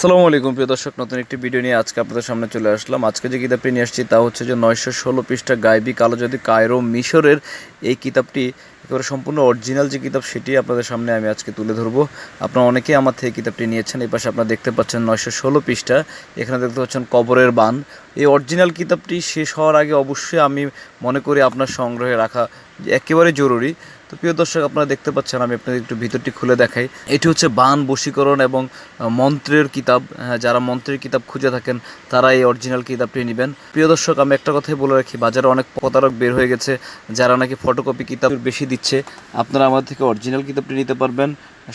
আসসালামু আলাইকুম, প্রিয় দর্শক, নতুন একটি ভিডিও নিয়ে আজকে আপনাদের সামনে চলে আসলাম। আজকে যে কিতাবটি নিয়ে আসছি তা হচ্ছে যে নয়শো ষোলো পৃষ্ঠা গাইবি কালো যদি কায়রো মিশরের এই কিতাবটি একেবারে সম্পূর্ণ অরিজিনাল যে কিতাব সেটি আপনাদের সামনে আমি আজকে তুলে ধরবো। আপনারা অনেকেই আমার থেকে কিতাবটি নিয়েছেন এই পাশে আপনারা দেখতে পাচ্ছেন নয়শো ষোলো পৃষ্ঠা। এখানে দেখতে পাচ্ছেন কবরের বান। এই অরিজিনাল কিতাবটি শেষ হওয়ার আগে অবশ্যই আমি মনে করি আপনার সংগ্রহে রাখা একেবারে জরুরি। তো প্রিয় দর্শক আপনারা দেখতে পাচ্ছেন আমি আপনাদের একটু ভিতরটি খুলে দেখাই। এটি হচ্ছে বান বশীকরণ এবং মন্ত্রের কিতাব। হ্যাঁ, যারা মন্ত্রের কিতাব খুঁজে থাকেন তারা এই অরিজিনাল কিতাবটি নেবেন। প্রিয় দর্শক আমি একটা কথাই বলে রাখি বাজারে অনেক প্রতারক বের হয়ে গেছে যারা নাকি ফটোকপি কিতাব বেশি দিচ্ছে, আপনারা আমার থেকে অরিজিনাল কিতাবটি নিতে পারবেন,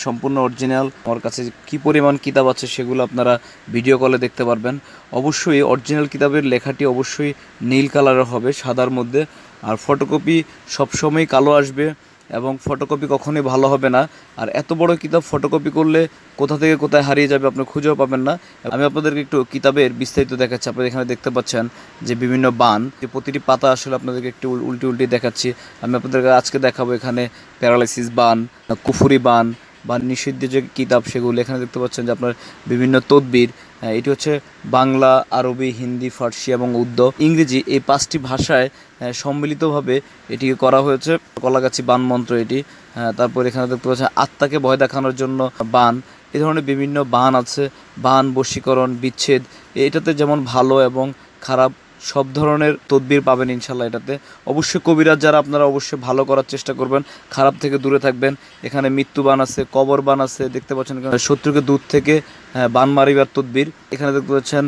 সম্পূর্ণ অরিজিনাল আমার কাছে কি পরিমাণ কিতাব আছে সেগুলো আপনারা ভিডিও কলে দেখতে পারবেন। অবশ্যই অরিজিনাল কিতাবের লেখাটি অবশ্যই নীল কালারের হবে, সাদার মধ্যে। আর ফটোকপি সবসময় কালো আসবে। এবং ফটোকপি কখনোই ভালো হবে না। আর এত বড় কিতাব ফটোকপি করলে কোথা থেকে কোথায় হারিয়ে যাবে আপনি খুঁজেও পাবেন না। আমি আপনাদেরকে একটু কিতাবের বিস্তারিত দেখাচ্ছি। আপনারা এখানে দেখতে পাচ্ছেন যে বিভিন্ন বান, যে প্রতিটি পাতা আসলে আপনাদেরকে একটু উল- উল্টি উল্টি দেখাচ্ছি। আমি আপনাদেরকে আজকে দেখাবো এখানে প্যারালাইসিস বান, কুফুরি বান বা নিষিদ্ধ যে কিতাব সেগুলো। এখানে দেখতে পাচ্ছেন যে আপনার বিভিন্ন তদবির এটি হচ্ছে বাংলা আরবি হিন্দি ফার্সি এবং উর্দ। ইংরেজি এই পাঁচটি ভাষায় আহ, সম্মিলিতভাবে এটি করা হয়েছে। কলাগাছি বান মন্ত্র এটি। আহ, তারপর এখানে দেখতে পাচ্ছেন আত্মাকে ভয় দেখানোর জন্য বান। এ ধরনের বিভিন্ন বান আছে। বান বশীকরণ বিচ্ছেদ এটাতে যেমন ভালো এবং খারাপ সব ধরনের তদবির পাবেন ইনশাল্লাহ এটাতে। অবশ্যই কবিরাজ যারা আপনারা অবশ্যই ভালো করার চেষ্টা করবেন খারাপ থেকে দূরে থাকবেন। এখানে মৃত্যু বান আছে কবর বান আছে দেখতে পাচ্ছেন শত্রুকে দূর থেকে হ্যাঁ, বান মারিবার তদবির। এখানে দেখতে পাচ্ছেন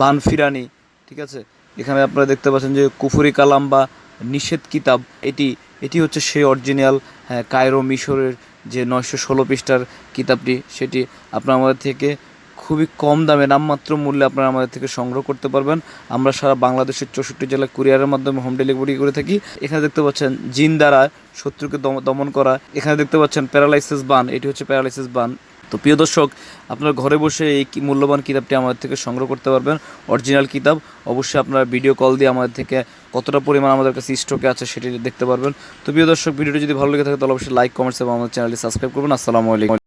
বান ফিরানি ঠিক আছে? এখানে আপনারা দেখতে পাচ্ছেন যে কুফুরি কালাম বা নিষেধ কিতাব এটি এটি হচ্ছে সেই অরিজিনাল কায়রো মিশরের যে নয়শো ষোলো পৃষ্ঠার কিতাবটি সেটি আপনার আমাদের থেকে খুবই কম দামে নামমাত্র মূল্যে আপনারা আমাদের থেকে সংগ্রহ করতে পারবেন। আমরা সারা বাংলাদেশের চৌষট্টি জেলায় কুরিয়ারের মাধ্যমে হোম ডেলিভারি করে থাকি। এখানে দেখতে পাচ্ছেন জিন দ্বারা শত্রুকে দমন করা। এখানে দেখতে পাচ্ছেন প্যারালাইসিস বান এটি হচ্ছে প্যারালাইসিস বান তো প্রিয় দর্শক, আপনারা ঘরে বসে এই মূল্যবান কিতাবটি আমাদের থেকে সংগ্রহ করতে পারবেন। অরিজিনাল কিতাব। অবশ্যই আপনারা ভিডিও কল দিয়ে আমাদের থেকে কতটা পরিমাণ আমাদের কাছে স্টকে আছে সেটি দেখতে পারবেন। তো প্রিয় দর্শক, ভিডিওটি যদি ভালো লেগে থাকে, তাহলে অবশ্যই লাইক কমেন্টস এবং আমাদের চ্যানেলটি সাবস্ক্রাইব করবেন। আসসালামু আলাইকুম।